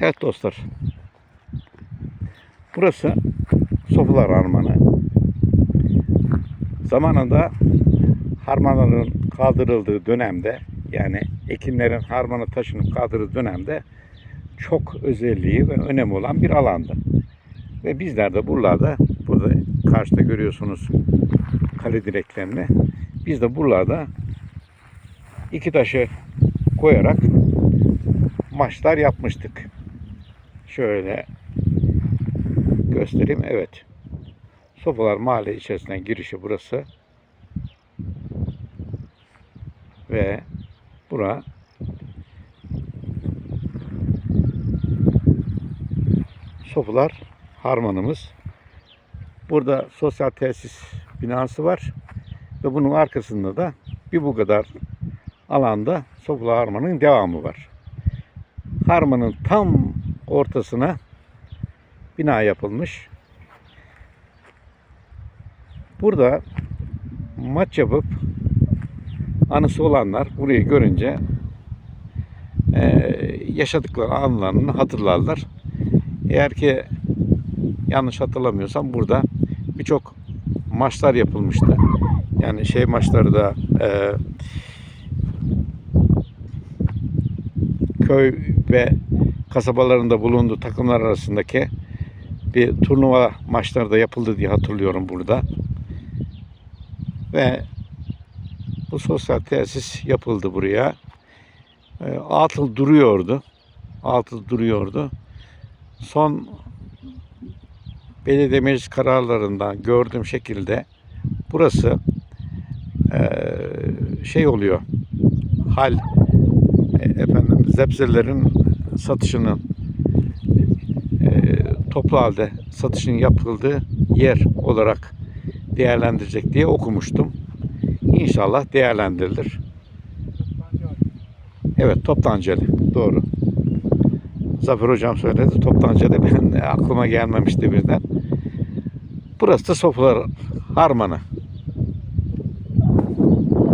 Evet dostlar. Burası Sofular Harmanı. Zamanında harmanların kaldırıldığı dönemde yani ekinlerin harmana taşınıp kaldırıldığı dönemde çok özelliği ve önemi olan bir alandı. Ve bizler de buralarda burada karşıda görüyorsunuz kale direklerini. Biz de buralarda iki taşı koyarak maçlar yapmıştık. Şöyle göstereyim. Evet. Sopalar mahalle içerisinden girişi burası. Ve bura Sofular harmanımız. Burada sosyal tesis binası var. Ve bunun arkasında da bir bu kadar alanda Sofular Harman'ın devamı var. Harmanın tam ortasına bina yapılmış. Burada maç yapıp anısı olanlar burayı görünce eee, yaşadıkları anılarını hatırlarlar. Eğer ki yanlış hatırlamıyorsam burada birçok maçlar yapılmıştı. Yani şey maçları da eee, köy ve kasabalarında bulunduğu takımlar arasındaki bir turnuva maçları da yapıldı diye hatırlıyorum burada. Ve bu sosyal tesis yapıldı buraya. E, atıl duruyordu. Atıl duruyordu. Son belediye meclis kararlarından gördüğüm şekilde burası e, şey oluyor. Hal e, efendim zepselerin satışının e, toplu halde satışın yapıldığı yer olarak değerlendirecek diye okumuştum. İnşallah değerlendirilir. Evet Toptanceli doğru. Zafer hocam söyledi Toptanceli ben aklıma gelmemişti birden. Burası da Sofular Harmanı.